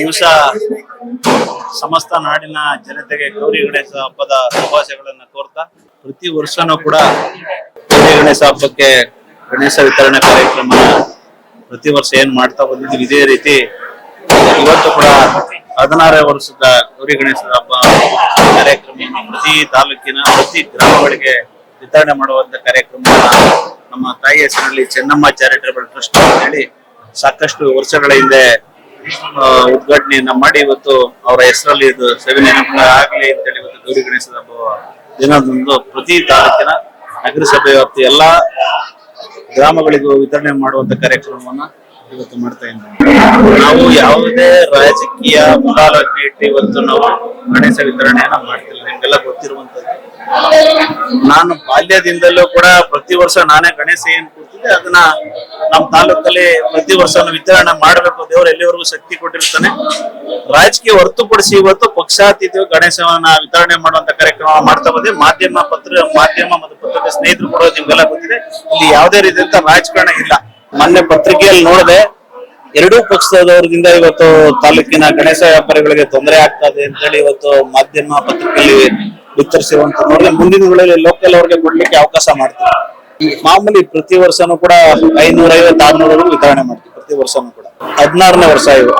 ದಿವಸ ಸಮಸ್ತ ನಾಡಿನ ಜನತೆಗೆ ಗೌರಿ ಗಣೇಶ ಹಬ್ಬದ ಶುಭಾಶಯಗಳನ್ನ ಕೋರ್ತಾ, ಪ್ರತಿ ವರ್ಷನೂ ಕೂಡ ಗೌರಿ ಗಣೇಶ ಹಬ್ಬಕ್ಕೆ ಗಣೇಶ ವಿತರಣೆ ಕಾರ್ಯಕ್ರಮ ಪ್ರತಿ ವರ್ಷ ಏನ್ ಮಾಡ್ತಾ ಬಂದಿದ್ದೀವಿ, ಇದೇ ರೀತಿ ಇವತ್ತು ಕೂಡ ಹದಿನಾರನೇ ವರ್ಷದ ಗೌರಿ ಗಣೇಶ ಹಬ್ಬ ಕಾರ್ಯಕ್ರಮ ಪ್ರತಿ ತಾಲೂಕಿನ, ಪ್ರತಿ ಗ್ರಾಮಗಳಿಗೆ ವಿತರಣೆ ಮಾಡುವಂತ ಕಾರ್ಯಕ್ರಮ ನಮ್ಮ ತಾಯಿ ಹೆಸರಿನಲ್ಲಿ ಚೆನ್ನಮ್ಮ ಚಾರಿಟೇಬಲ್ ಟ್ರಸ್ಟ್ ಅಂತ ಹೇಳಿ ಸಾಕಷ್ಟು ವರ್ಷಗಳ ಹಿಂದೆ ಉದ್ಘಾಟನೆಯನ್ನ ಮಾಡಿ ಇವತ್ತು ಅವರ ಹೆಸರಲ್ಲಿ ಇದು ಸೇವೆ ಆಗಲಿ ಅಂತ ಅಂತೇಳಿ ಇವತ್ತು ಗೌರಿ ಗಣೇಶದ ಹಬ್ಬ ದಿನದಂದು ಪ್ರತಿ ತಾಲೂಕಿನ ನಗರಸಭೆ ವ್ಯಾಪ್ತಿ ಎಲ್ಲಾ ಗ್ರಾಮಗಳಿಗೂ ವಿತರಣೆ ಮಾಡುವಂತ ಕಾರ್ಯಕ್ರಮವನ್ನ ಇವತ್ತು ಮಾಡ್ತಾ ಇದ್ದೀವಿ. ನಾವು ಯಾವುದೇ ರಾಜಕೀಯ ಮುಖಾಲಕ್ಕೆ ಇಟ್ಟು ಇವತ್ತು ನಾವು ಗಣೇಶ ವಿತರಣೆಯನ್ನ ಮಾಡ್ತಿಲ್ಲ. ನಿಮ್ಗೆಲ್ಲ ಗೊತ್ತಿರುವಂತದ್ದು. ನಾನು ಬಾಲ್ಯದಿಂದಲೂ ಕೂಡ ಪ್ರತಿ ವರ್ಷ ನಾನೇ ಗಣೇಶ ಏನ್ ಕೂತಿದ್ದೆ ಅದನ್ನ ನಮ್ಮ ತಾಲೂಕಲ್ಲಿ ಪ್ರತಿ ವರ್ಷ ವಿತರಣೆ ಮಾಡಬೇಕು. ದೇವರು ಎಲ್ಲಿವರೆಗೂ ಶಕ್ತಿ ಕೊಟ್ಟಿರ್ತಾನೆ. ರಾಜಕೀಯ ಹೊರತುಪಡಿಸಿ ಇವತ್ತು ಪಕ್ಷಾತೀತ ಗಣೇಶವನ್ನ ವಿತರಣೆ ಮಾಡುವಂತ ಕಾರ್ಯಕ್ರಮ ಮಾಡ್ತಾ ಬಂದೆ ಮಾಧ್ಯಮ ಪತ್ರ, ಮಾಧ್ಯಮ ಮತ್ತು ಪತ್ರಿಕೆ ಸ್ನೇಹಿತರು ಕೂಡ ನಿಮ್ಗೆಲ್ಲ ಗೊತ್ತಿದೆ. ಇಲ್ಲಿ ಯಾವುದೇ ರೀತಿಯಂತ ರಾಜಕಾರಣ ಇಲ್ಲ. ಮೊನ್ನೆ ಪತ್ರಿಕೆಯಲ್ಲಿ ನೋಡಿದೆ, ಎರಡೂ ಪಕ್ಷದವರಿಂದ ಇವತ್ತು ತಾಲೂಕಿನ ಗಣೇಶ ವ್ಯಾಪಾರಿಗಳಿಗೆ ತೊಂದರೆ ಅಂತ ಹೇಳಿ ಇವತ್ತು ಮಾಧ್ಯಮ ಪತ್ರಿಕೆಯಲ್ಲಿ ವಿತರಿಸಿರುವಂತ ನೋಡಿದ್ರೆ ಮುಂದಿನ ಲೋಕಲ್ ಅವ್ರಿಗೆ ಕೊಡ್ಲಿಕ್ಕೆ ಅವಕಾಶ ಮಾಡ್ತೀವಿ ಮಾಮೂಲಿ ಪ್ರತಿ ವರ್ಷನೂ ಕೂಡ ಐನೂರ ಐವತ್ತು ಆರ್ನೂರ ವಿತರಣೆ ಮಾಡ್ತೀವಿ ಪ್ರತಿ ವರ್ಷನೂ ಕೂಡ. ಹದಿನಾರನೇ ವರ್ಷ ಇದು.